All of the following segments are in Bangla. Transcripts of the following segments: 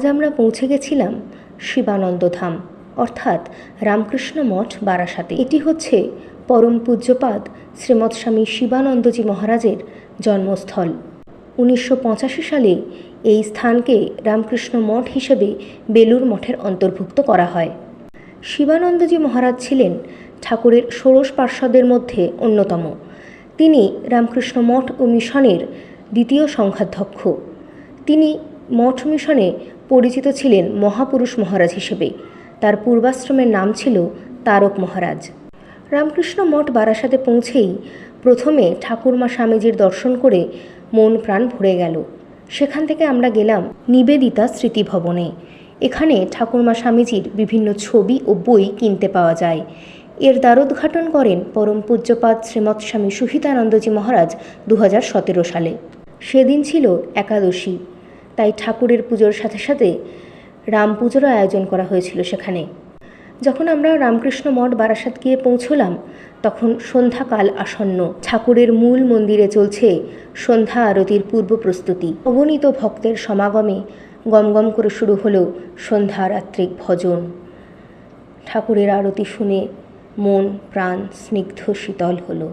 আজ আমরা পৌঁছে গেছিলাম শিবানন্দ ধাম, অর্থাৎ রামকৃষ্ণ মঠ, বারাসাতে। এটি হচ্ছে পরম পূজ্যপাদ শ্রীমৎ স্বামী শিবানন্দজি মহারাজের জন্মস্থল। উনিশশো পঁচাশি সালে এই স্থানকে রামকৃষ্ণ মঠ হিসেবে বেলুর মঠের অন্তর্ভুক্ত করা হয়। শিবানন্দজি মহারাজ ছিলেন ঠাকুরের ষোড়শ পার্শ্বদের মধ্যে অন্যতম। তিনি রামকৃষ্ণ মঠ ও মিশনের দ্বিতীয় সংখ্যাধ্যক্ষ তিনি মঠ মিশনে পরিচিত ছিলেন মহাপুরুষ মহারাজ হিসেবে। তার পূর্বাশ্রমের নাম ছিল তারক মহারাজ। রামকৃষ্ণ মঠ বারাসাতে পৌঁছেই প্রথমে ঠাকুরমা স্বামীজির দর্শন করে মন প্রাণ ভরে গেল। সেখান থেকে আমরা গেলাম নিবেদিতা স্মৃতিভবনে। এখানে ঠাকুরমা স্বামীজির বিভিন্ন ছবি ও বই কিনতে পাওয়া যায়। এর দ্বারোদ্ঘাটন করেন পরম পূজ্যপাদ শ্রীমৎ স্বামী সুহিতানন্দজি মহারাজ দু হাজার সতেরো সালে। সেদিন ছিল একাদশী। তাই ঠাকুরের পুজোর সাথে সাথে রাম পুজোরও আয়োজন করা হয়েছিল সেখানে। যখন আমরা রামকৃষ্ণ মঠ বারাসাত গিয়ে পৌঁছলাম, তখন সন্ধ্যাকাল আসন্ন ঠাকুরের মূল মন্দিরে চলছে সন্ধ্যা আরতির পূর্ব প্রস্তুতি। অগণিত ভক্তের সমাগমে গমগম করে শুরু হলো সন্ধ্যা রাত্রিক ভজন। ঠাকুরের আরতি শুনে মন, প্রাণ স্নিগ্ধ শীতল হলো।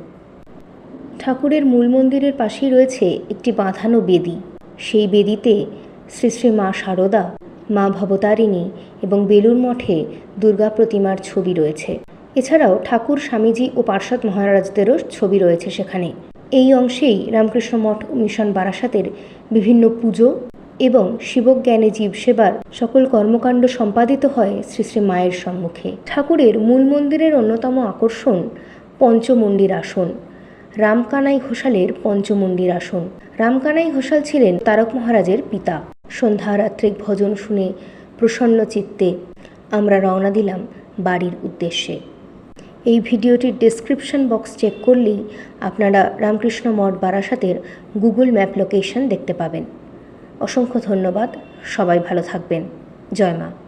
ঠাকুরের মূল মন্দিরের পাশেই রয়েছে একটি বাঁধানো বেদি। সেই বেদিতে শ্রী শ্রী মা শারদা মা ভবতারিণী এবং বেলুর মঠে দুর্গা প্রতিমার ছবি রয়েছে। এছাড়াও ঠাকুর, স্বামীজি ও পার্শ্বদ মহারাজদেরও ছবি রয়েছে সেখানে। এই অংশেই রামকৃষ্ণ মঠ মিশন বারাসাতের বিভিন্ন পুজো এবং শিবজ্ঞানে জীব সেবার সকল কর্মকাণ্ড সম্পাদিত হয় শ্রী শ্রী মায়ের সম্মুখে। ঠাকুরের মূল মন্দিরের অন্যতম আকর্ষণ পঞ্চমন্দির আসন। রামকানাই ঘোষালের পঞ্চমন্দির আসন। রামকানাই ঘোষাল ছিলেন তারক মহারাজের পিতা। সন্ধ্যা রাত্রিক ভজন শুনে প্রসন্ন চিত্তে আমরা রওনা দিলাম বাড়ির উদ্দেশ্যে। এই ভিডিওটির ডেসক্রিপশন বক্স চেক করলেই আপনারা রামকৃষ্ণ মঠ বারাসাতের গুগল ম্যাপ লোকেশন দেখতে পাবেন। অসংখ্য ধন্যবাদ, সবাই ভালো থাকবেন। জয় মা।